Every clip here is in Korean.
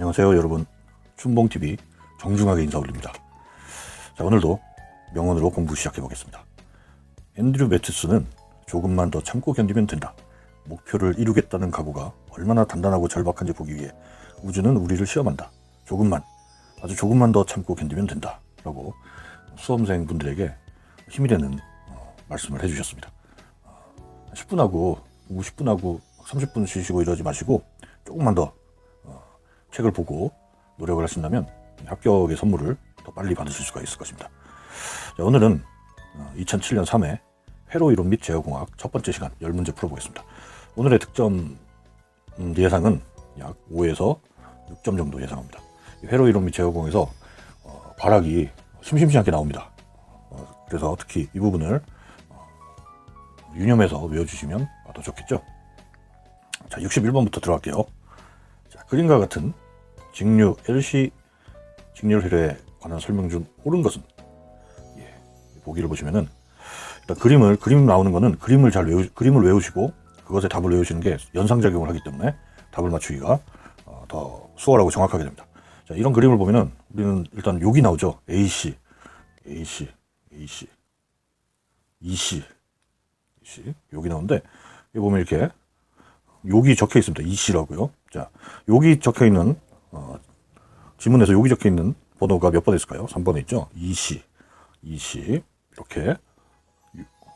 안녕하세요 여러분. 춘봉TV 정중하게 인사 올립니다. 자 오늘도 명언으로 공부 시작해 보겠습니다. 앤드류 매트스는 조금만 더 참고 견디면 된다. 목표를 이루겠다는 각오가 얼마나 단단하고 절박한지 보기 위해 우주는 우리를 시험한다. 조금만 아주 조금만 더 참고 견디면 된다. 라고 수험생 분들에게 힘이 되는 어, 말씀을 해주셨습니다. 10분 하고 50분 하고 30분 쉬시고 이러지 마시고 조금만 더 어, 책을 보고 노력을 하신다면 합격의 선물을 더 빨리 받으실 수가 있을 것입니다. 자, 오늘은 2007년 3회 회로 이론 및 제어공학 첫 번째 시간 10문제 풀어보겠습니다. 오늘의 득점 음, 예상은 약 5에서 6점 정도 예상합니다. 이 회로 이론 및 제어공에서 어, 과락이 심심치 않게 나옵니다. 어, 그래서 특히 이 부분을 어, 유념해서 외워주시면 더 좋겠죠. 자, 61번부터 들어갈게요. 자, 그림과 같은 직류 LC 직렬 회로에 관한 설명 중 옳은 것은 예, 보기를 보시면은 일단 그림을 그림 나오는 거는 그림을 잘 외우 그림을 외우시고 그것에 답을 외우시는 게 연상작용을 하기 때문에 답을 맞추기가 어, 더 수월하고 정확하게 됩니다. 자, 이런 그림을 보면은 우리는 일단 욕이 나오죠. AC, AC, AC, EC, EC 욕이 나오는데 여기 보면 이렇게 욕이 적혀 있습니다. 이씨라고요. 자, 욕이 적혀 있는 어, 지문에서 욕이 적혀 있는 번호가 몇번 있을까요? 3번에 있죠. 이씨, 이씨 이렇게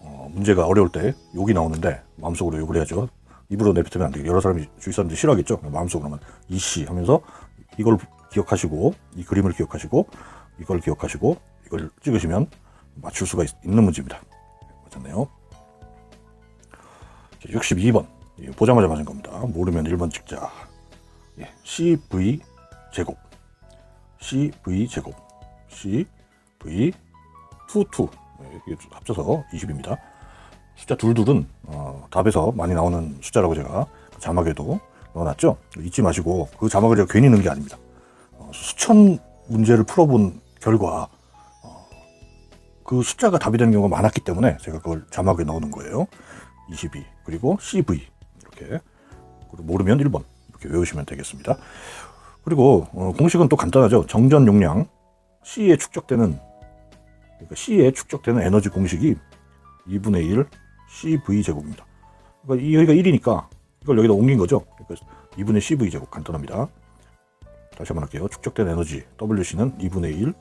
어, 문제가 어려울 때 욕이 나오는데 마음속으로 욕을 해야죠. 입으로 내뱉으면 안 돼요. 여러 사람이 주위 사람들이 싫어하겠죠. 마음속으로만 이씨 하면서 이걸 기억하시고 이 그림을 기억하시고 이걸 기억하시고 이걸 찍으시면 맞출 수가 있, 는 문제입니다. 맞았네요. 62번 예, 보자마자 맞은 겁니다. 모르면 1번 찍자. 예, CV 제곱 CV 제곱 CV 22 예, 이게 합쳐서 20입니다. 숫자 둘둘은 어, 답에서 많이 나오는 숫자라고 제가 자막에도 넣어놨죠. 잊지 마시고 그 자막을 제가 괜히 넣은 게 아닙니다. 어, 수천 문제를 풀어본 결과 어, 그 숫자가 답이 되는 경우가 많았기 때문에 제가 그걸 자막에 넣는 거예요. 22 그리고 CV 이렇게 그리고 모르면 1번 이렇게 외우시면 되겠습니다. 그리고 어, 공식은 또 간단하죠. 정전 용량 C에 축적되는 그러니까 C에 축적되는 에너지 공식이 2분의 1 CV 제곱입니다. 그러니까 이 여기가 1이니까 이걸 여기다 옮긴 거죠. 그러니까 2분의 CV 제곱 간단합니다. 다시 한번 할게요. 축적된 에너지 WC는 2분의 1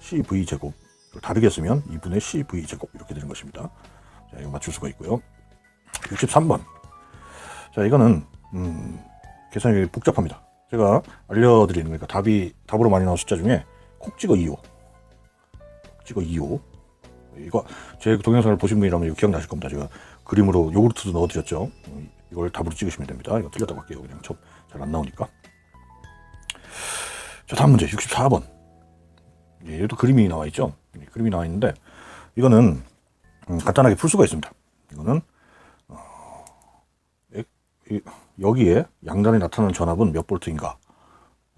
CV 제곱 다르게 쓰면 2분의 CV 제곱 이렇게 되는 것입니다. 자, 이거 맞출 수가 있고요. 63번. 자, 이거는 음, 계산이 복잡합니다. 제가 알려드리는 거니까 답이 답으로 많이 나온 숫자 중에 콕 찍어 2호, 콕 찍어 2호. 이거 제 동영상을 보신 분이라면 이거 기억나실 겁니다. 제가 그림으로 요구르트도 넣어드렸죠. 음, 이걸 답으로 찍으시면 됩니다. 이거 틀렸다고 할게요. 그냥 잘안 나오니까. 자, 다음 문제 64번. 예, 얘도 그림이 나와 있죠. 예, 그림이 나와 있는데 이거는 음, 간단하게 풀 수가 있습니다. 이거는 여기에 양단에 나타나는 전압은 몇 볼트인가?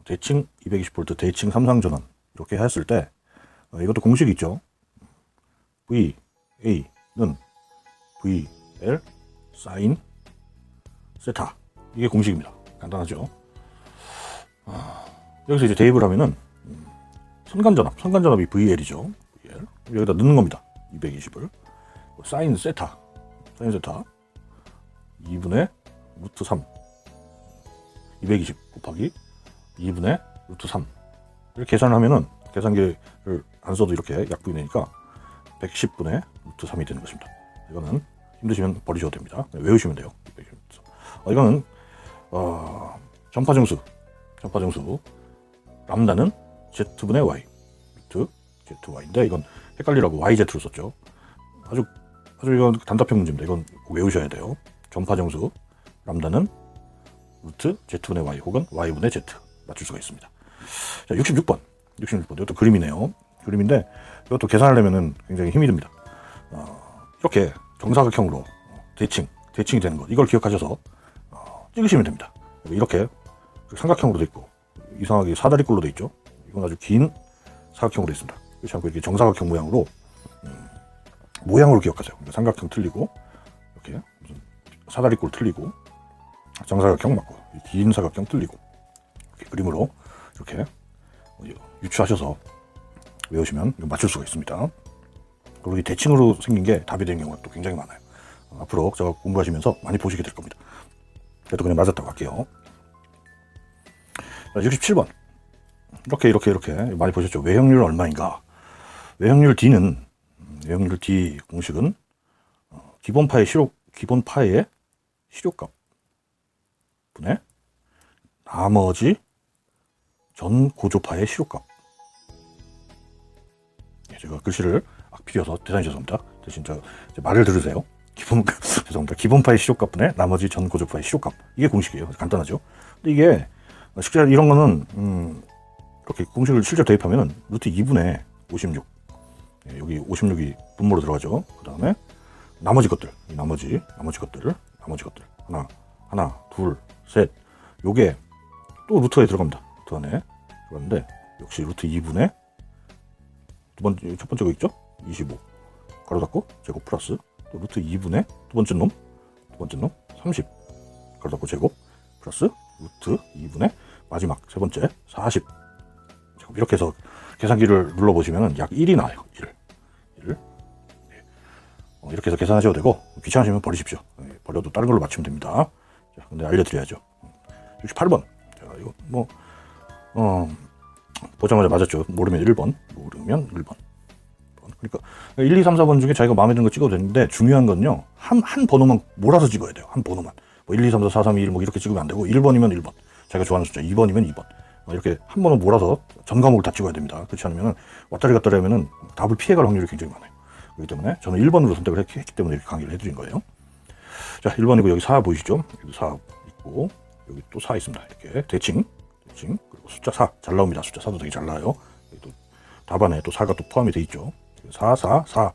대칭 220볼트, 대칭 삼상 전원 이렇게 했을 때 어, 이것도 공식이 있죠. V A는 V L 사인 세타 이게 공식입니다. 간단하죠. 아, 여기서 이제 대입을 하면은 음, 선간전압, 선간전압이 VL이죠. VL 여기다 넣는 겁니다. 220을 사인 세타, 사인 세타 2분의 루트 3 220 곱하기 2분의 루트 3 이렇게 계산을 하면은 계산기를 안 써도 이렇게 약분이 되니까 110분의 루트 3이 되는 것입니다. 이거는 힘드시면 버리셔도 됩니다. 네, 외우시면 돼요. 110. 어, 이거는 어, 전파 정수 전파 정수 람다는 z분의 y 루트 zy인데 이건 헷갈리라고 yz로 썼죠. 아주 아주 이건 단답형 문제입니다. 이건 꼭 외우셔야 돼요. 전파 정수 람다는 루트 z분의 y 혹은 y분의 z 맞출 수가 있습니다. 자, 66번. 66번. 이것도 그림이네요. 그림인데 이것도 계산하려면은 굉장히 힘이 듭니다. 어, 이렇게 정사각형으로 대칭, 대칭이 되는 것. 이걸 기억하셔서 어, 찍으시면 됩니다. 이렇게 삼각형으로 돼 있고 이상하게 사다리꼴로 돼 있죠. 이건 아주 긴 사각형으로 돼 있습니다. 그렇지 않고 이렇게 정사각형 모양으로 음, 모양으로 기억하세요. 그러니까 삼각형 틀리고 이렇게 사다리꼴 틀리고 정사각형 맞고 긴 사각형 틀리고 그림으로 이렇게 유추하셔서 외우시면 맞출 수가 있습니다. 그리고 이 대칭으로 생긴 게 답이 되는 경우가 또 굉장히 많아요. 어, 앞으로 제가 공부하시면서 많이 보시게 될 겁니다. 그래도 그냥 맞았다고 할게요. 자, 67번. 이렇게 이렇게 이렇게 많이 보셨죠? 외형률 얼마인가? 외형률 D는 음, 외형률 D 공식은 어, 기본 파의 실효 기본 파의 실효값 분의 나머지 전 고조파의 실효값. 예, 제가 글씨를 악필이어서 대단히 죄송합니다. 대신 저 말을 들으세요. 기본 죄송합니다. 기본파의 실효값분의 나머지 전 고조파의 실효값 이게 공식이에요. 간단하죠. 근데 이게 실제 이런 거는 음, 이렇게 공식을 실제 대입하면은 루트 2분의 56 예, 여기 56이 분모로 들어가죠. 그 다음에 나머지 것들 이 나머지 나머지 것들 나머지 것들 하나 하나 둘 셋. 요게 또 루트에 들어갑니다. 루트 안에 들어갔는데 역시 루트 2분의 두 번째 첫 번째 거 있죠? 25 가로 닫고 제곱 플러스 또 루트 2분의 두 번째 놈 두 번째 놈 30 가로 닫고 제곱 플러스 루트 2분의 마지막 세 번째 40 제곱. 이렇게 해서 계산기를 눌러보시면 약 1이 나와요. 1 1 어, 이렇게 해서 계산하셔도 되고 귀찮으시면 버리십시오. 예, 버려도 다른 걸로 맞추면 됩니다. 자, 근데 알려드려야죠. 68번. 자, 이거 뭐 어, 보자마자 맞았죠. 모르면 1번 모르면 1번. 그러니까 1, 2, 3, 4번 중에 자기가 마음에 드는 거 찍어도 되는데 중요한 건요. 한, 한 번호만 몰아서 찍어야 돼요. 한 번호만. 뭐 1, 2, 3, 4, 4, 3, 2, 1 뭐 이렇게 찍으면 안 되고 1번이면 1번. 자기가 좋아하는 숫자 2번이면 2번. 뭐 이렇게 한 번호 몰아서 전 과목을 다 찍어야 됩니다. 그렇지 않으면 왔다리 갔다리 하면은 답을 피해갈 확률이 굉장히 많아요. 그렇기 때문에 저는 1번으로 선택을 했기 때문에 이렇게 강의를 해드린 거예요 자 1번이고 여기 4 보이시죠 여기 4 있고 여기 또 4 있습니다 이렇게 대칭 대칭 그리고 숫자 4 잘 나옵니다 숫자 4도 되게 잘 나와요 또 답안에 또 4가 또 포함이 돼 있죠 4, 4, 4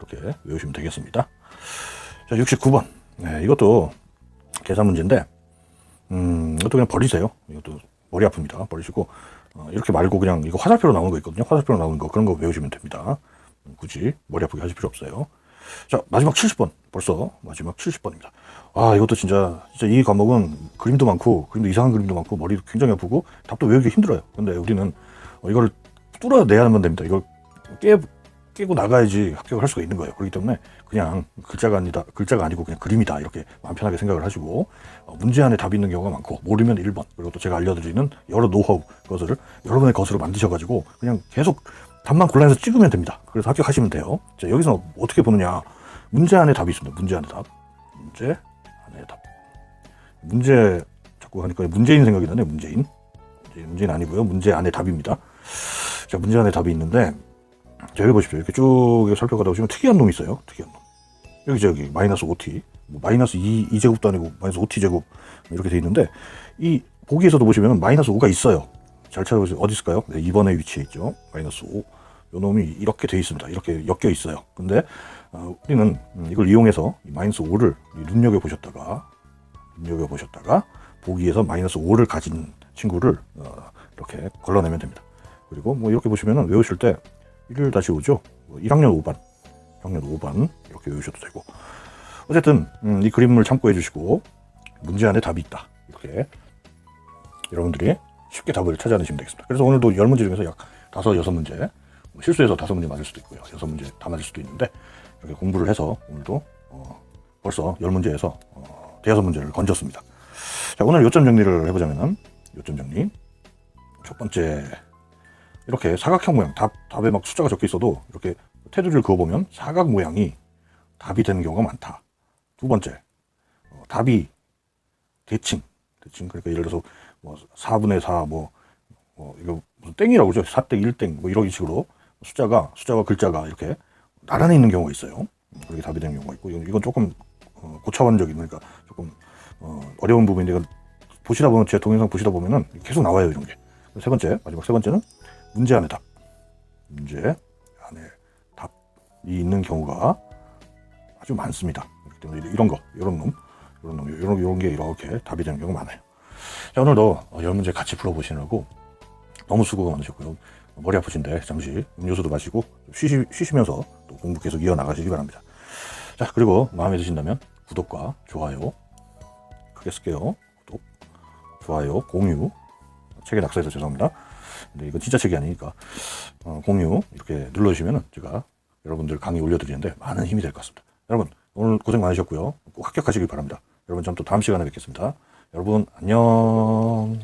이렇게 외우시면 되겠습니다. 자, 69번. 네, 이것도 계산 문제인데, 음, 이것도 그냥 버리세요. 이것도 머리 아픕니다. 버리시고, 어, 이렇게 말고 그냥 이거 화살표로 나오는 거 있거든요. 화살표로 나오는 거, 그런 거 외우시면 됩니다. 음, 굳이 머리 아프게 하실 필요 없어요. 자, 마지막 70번. 벌써 마지막 70번입니다. 아, 이것도 진짜, 진짜 이 과목은 그림도 많고, 그림도 이상한 그림도 많고, 머리도 굉장히 아프고, 답도 외우기 힘들어요. 근데 우리는 어, 이걸 뚫어내야만 됩니다. 이걸 깨, 깨고 나가야지 합격을 할 수가 있는 거예요. 그렇기 때문에 그냥 글자가 아니다, 글자가 아니고 그냥 그림이다 이렇게 마음 편하게 생각을 하시고 어, 문제 안에 답이 있는 경우가 많고 모르면 1번 그리고 또 제가 알려드리는 여러 노하우 것을 여러분의 것으로 만드셔가지고 그냥 계속 답만 골라서 찍으면 됩니다. 그래서 합격하시면 돼요. 자 여기서 어떻게 보느냐 문제 안에 답이 있습니다. 문제 안에 답, 문제 안에 답, 문제 자꾸 하니까 문재인 생각이 나네. 문재인, 문재인 아니고요. 문제 안에 답입니다. 자 문제 안에 답이 있는데 자, 여기 보십시오. 이렇게 쭉 살펴가다 보시면 특이한 놈이 있어요. 특이한 놈. 여기 저기 마이너스 5t, 뭐 마이너스 2, 2제곱도 아니고 마이너스 5t제곱 이렇게 돼 있는데 이 보기에서도 보시면 마이너스 5가 있어요. 잘 찾아보세요. 어디 있을까요? 네, 2번에 위치해 있죠. 마이너스 5. 요 놈이 이렇게 돼 있습니다. 이렇게 엮여 있어요. 근데 어, 우리는 음, 이걸 이용해서 이 마이너스 5를 눈여겨 보셨다가 눈여겨 보셨다가 보기에서 마이너스 5를 가진 친구를 어, 이렇게 걸러내면 됩니다. 그리고 뭐 이렇게 보시면은 외우실 때 1을 다시 오죠. 1학년 5반, 1학년 5반 이렇게 외우셔도 되고 어쨌든 음, 이 그림을 참고해 주시고 문제 안에 답이 있다. 이렇게 여러분들이 쉽게 답을 찾아내시면 되겠습니다. 그래서 오늘도 10문제 중에서 약 5, 6문제 뭐 실수해서 5문제 맞을 수도 있고요. 6문제 다 맞을 수도 있는데 이렇게 공부를 해서 오늘도 어, 벌써 10문제에서 어, 대여섯 문제를 건졌습니다. 자, 오늘 요점 정리를 해보자면은 요점 정리 첫 번째 이렇게 사각형 모양 답 답에 막 숫자가 적혀 있어도 이렇게 테두리를 그어보면 사각 모양이 답이 되는 경우가 많다. 두 번째 어, 답이 대칭 대칭 그러니까 예를 들어서 뭐 4분의 4뭐 뭐 이거 무슨 땡이라고 그러죠 4땡 1땡 뭐 이런 식으로 숫자가 숫자와 글자가 이렇게 나란히 있는 경우가 있어요. 그렇게 답이 되는 경우가 있고 이건, 조금 어, 고차원적인 그러니까 조금 어, 어려운 부분인데 보시다 보면 제 동영상 보시다 보면은 계속 나와요 이런 게. 세 번째 마지막 세 번째는 문제 안에 답. 문제 안에 답이 있는 경우가 아주 많습니다. 그렇기 때문에 이런 거, 이런 놈, 이런 놈, 이런, 이런 게 이렇게 답이 되는 경우가 많아요. 자, 오늘도 어, 열 문제 같이 풀어보시느라고 너무 수고가 많으셨고요. 머리 아프신데 잠시 음료수도 마시고 쉬시, 쉬시면서 또 공부 계속 이어나가시기 바랍니다. 자, 그리고 마음에 드신다면 구독과 좋아요 크게 쓸게요. 구독, 좋아요, 공유 책에 낙서해서 죄송합니다. 근데 이건 진짜 책이 아니니까 어, 공유 이렇게 눌러주시면은 제가 여러분들 강의 올려드리는데 많은 힘이 될 것 같습니다. 여러분 오늘 고생 많으셨고요. 꼭 합격하시길 바랍니다. 여러분 전또 다음 시간에 뵙겠습니다. 여러분 안녕.